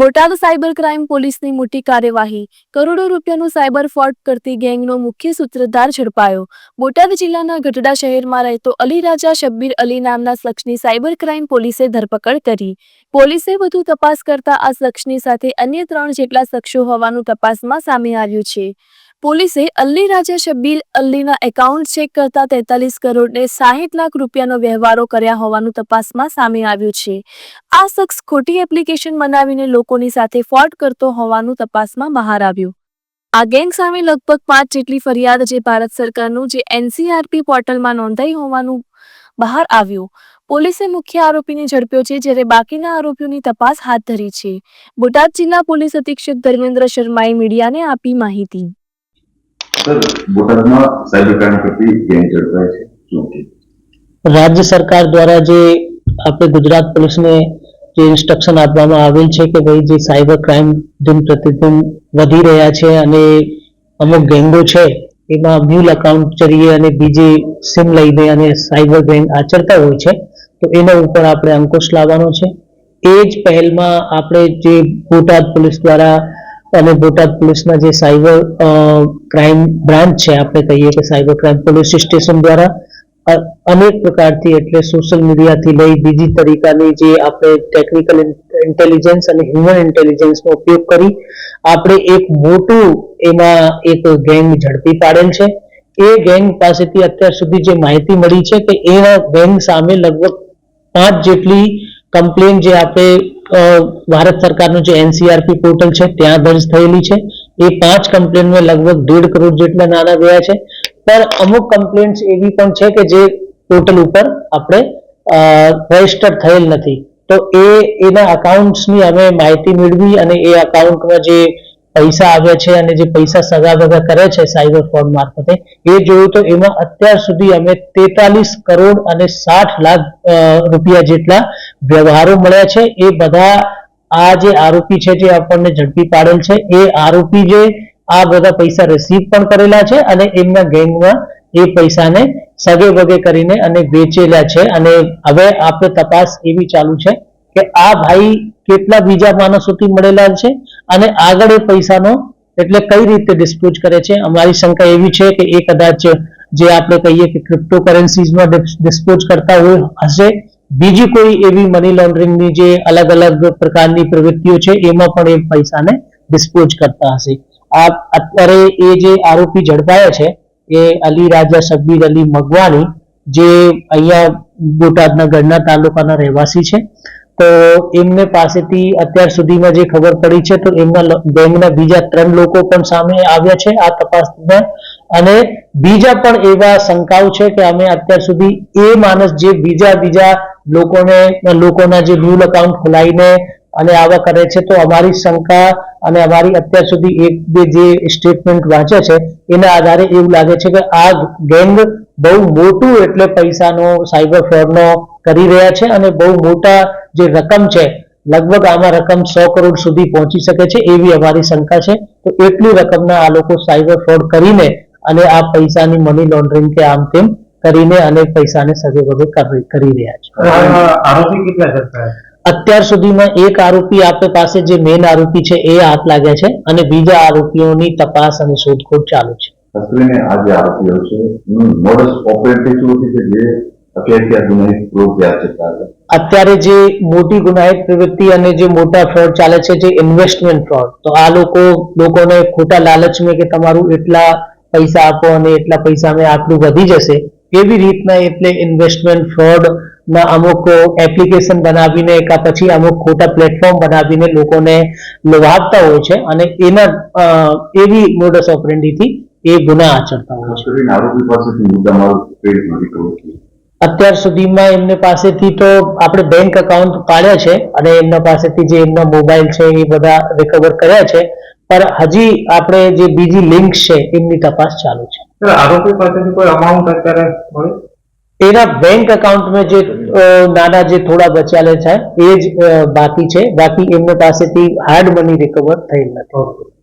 Botad cyber crime પોલીસની મોટી કાર્યવાહી. કરોડો રૂપિયાનું સાયબર ફ્રોડ કરતી ગેંગનો મુખ્ય સૂત્રધાર ઝડપાયો. બોટાદ જિલ્લાના ગઢડા શહેરમાં રહેતો અલી રાજા શબ્બીર અલી નામના શખ્સની સાયબર ક્રાઇમ પોલીસે ધરપકડ કરી. પોલીસે વધુ તપાસ કરતા આ શખ્સની સાથે અન્ય ત્રણ જેટલા શખ્સો હોવાનું તપાસમાં સામે આવ્યું છે. પોલીસે અલ્લી રાજા શબ્બીર અલ્લીના એકાઉન્ટ ચેક કરતા તેતાલીસ કરોડને સાહીઠ લાખ રૂપિયાનો વ્યવહારો કર્યા હોવાનું તપાસમાં સામે આવ્યું છે. આ શખ્સ ખોટી એપ્લિકેશન બનાવીને લોકોની સાથે ફ્રોડ કરતો હોવાનું તપાસમાં બહાર આવ્યું. આ ગેંગ સામે લગભગ પાંચ જેટલી ફરિયાદ જે ભારત સરકારનું જે એનસીઆરપી પોર્ટલમાં નોંધાઈ હોવાનું બહાર આવ્યું. પોલીસે મુખ્ય આરોપીને ઝડપ્યો છે, જ્યારે બાકીના આરોપીઓની તપાસ હાથ ધરી છે. બોટાદ જિલ્લા પોલીસ અધિક્ષક ધર્મેન્દ્ર શર્માએ મીડિયાને આપી માહિતી. રાજ્ય સરકાર દ્વારા જે આપણે ગુજરાત પોલીસને જે ઇન્સ્ટ્રક્શન આપવામાં આવેલ છે કે ભાઈ જે સાયબર ક્રાઇમ દિન પ્રતિદિન વધી રહ્યા છે અને અમુક ગેંગો છે, એમાં મ્યુલ અકાઉન્ટ જરીએ અને બીજી સિમ લઈને અને સાયબર ગેંગ આચરતા હોય છે, તો એના ઉપર આપણે અંકુશ લાવવાનો છે. એ જ પહેલમાં આપણે જે બોટાદ પોલીસ દ્વારા અને બોટાદ પોલીસના જે સાયબર ક્રાઇમ બ્રાન્ચ છે, આપણે કહીએ કે સાયબર ક્રાઇમ પોલીસ સ્ટેશન દ્વારા અનેક પ્રકારથી એટલે સોશિયલ મીડિયાથી લઈ બીજી તરીકાની જે આપણે ટેકનિકલ ઇન્ટેલિજન્સ અને હ્યુમન ઇન્ટેલિજન્સનો ઉપયોગ કરી, આપણે એક મોટું એમાં એક ગેંગ ઝડપી પાડેલ છે. એ ગેંગ પાસેથી અત્યાર સુધી જે માહિતી મળી છે કે એવા ગેંગ સામે લગભગ પાંચ જેટલી કમ્પ્લેન જે આપણે ભારત સરકારનું જે એનસીઆરપી પોર્ટલ છે, ત્યાં દર્જ થયેલી છે. એ પાંચ કમ્પ્લેનમાં લગભગ દોઢ કરોડ જેટલા નાણાં ગયા છે. પણ અમુક કમ્પ્લેન્ટ્સ એવી પણ છે કે જે પોર્ટલ ઉપર આપણે રજિસ્ટર થયેલ નથી. તો એ, એના અકાઉન્ટ્સની અમે માહિતી મેળવી અને એ અકાઉન્ટમાં જે પૈસા આવ્યા છે અને જે પૈસા સગા ભગા કરે છે સાયબર ફ્રોડ મારફતે, એ જોયું તો એમાં અત્યાર સુધી અમે તેતાલીસ કરોડ અને સાઠ લાખ રૂપિયા જેટલા વ્યવહારો મળ્યા છે. એ બધા આ જે આરોપી છે જે આપણને ઝડપી પાડેલ છે, એ આરોપી જે આ બધા પૈસા રિસીવ પણ કરેલા છે અને એમના ગેંગમાં એ પૈસાને સગે વગે કરીને અને વેચેલા છે. અને હવે આપણે તપાસ એવી ચાલુ છે કે આ ભાઈ કેટલા બીજા માણસોથી મળેલા છે અને આગળ એ પૈસાનો એટલે કઈ રીતે ડિસ્પોઝ કરે છે? અમારી શંકા એવી છે કે એ કદાચ જે આપણે કહીએ કે ક્રિપ્ટોકરન્સીઝમાં ડિસ્પોઝ કરતા હોય હશે બીજી કોઈ એવી મની લોન્ડરિંગની જે અલગ અલગ પ્રકારની પ્રવૃત્તિઓ છે, એમાં પણ એ પૈસાને ડિસ્પોઝ કરતા હશે. આ અત્યારે એ જે આરોપી ઝડપાયા છે, એ અલી રાજા શબ્બીર અલી મગવાણી જે અહીંયા બોટાદના ગઢના તાલુકાના રહેવાસી છે, તો એમને પાસેથી અત્યાર સુધીમાં જે ખબર પડી છે, તો એમના ગેંગના બીજા ત્રણ લોકો પણ સામે આવ્યા છે. આ તપાસ દરમિયાન અને બીજા પણ એવા શંકાઓ છે કે અમે અત્યાર સુધી એ માણસ જે બીજા બીજા લોકોને, લોકોના જે રૂલ અકાઉન્ટ ખોલાવીને અને આવા કરે છે, તો અમારી શંકા અને અમારી અત્યાર સુધી એક બે જે સ્ટેટમેન્ટ વાંચે છે, એના આધારે એવું લાગે છે કે આ ગેંગ બહુ મોટું એટલે પૈસાનો સાયબર ફ્રોડનો કરી રહ્યા છે અને બહુ મોટા જે રકમ છે, લગભગ આમાં રકમ સો કરોડ સુધી પહોંચી શકે છે એવી અમારી શંકા છે. તો એટલી રકમના આ લોકો સાયબર ફ્રોડ કરીને અને આ પૈસાની મની લોન્ડરિંગ કે આમ તેમ કરીને અને પૈસાને સગે વગે કરી રહ્યા છે. આરોપી કેટલા અત્યાર સુધીમાં એક આરોપી આપણી પાસે જે મેઇન આરોપી છે એ હાથ લાગ્યા છે અને બીજા આરોપીઓની તપાસ અને શોધખોળ ચાલુ છે. ખાસ આ જે આરોપીઓ છે મોડસ ઓપરેટિવ શું છે જે અત્યારે જે મોટી ગુનાહિત પ્રવૃત્તિ અને જે મોટા ફ્રોડ ચાલે છે જે ઇન્વેસ્ટમેન્ટ ફ્રોડ તો આ લોકો લોકોને ખોટા લાલચ લાલચમાં કે તમારું એટલા પૈસા આપો અને એટલા પૈસામાં આટલું વધી જશે. એવી રીતના એટલે ઇન્વેસ્ટમેન્ટ ફ્રોડ ના અમુક એપ્લિકેશન બનાવીને કા પછી અમુક ખોટા પ્લેટફોર્મ બનાવીને લોકોને લોભાવતા હોય છે અને એના એવી મોડસ ઓપરેન્ડીથી એ ગુના આચરતા હોય છે. અત્યાર સુધીમાં એમને પાસેથી તો આપણે બેંક એકાઉન્ટ પાડ્યા છે અને એમના પાસેથી જે એમના મોબાઈલ છે એ બધા રિકવર કર્યા છે. પણ હજી આપણે જે બીજી લિંક છે એમની તપાસ ચાલુ છે. આરોપી પાસેથી કોઈ અમાઉન્ટ અત્યારે એના બેંક એકાઉન્ટમાં જે નાના જે થોડા બચાલે છે એ જ બાકી છે. બાકી એમને પાસેથી હાર્ડ મની રિકવર થયેલ નથી.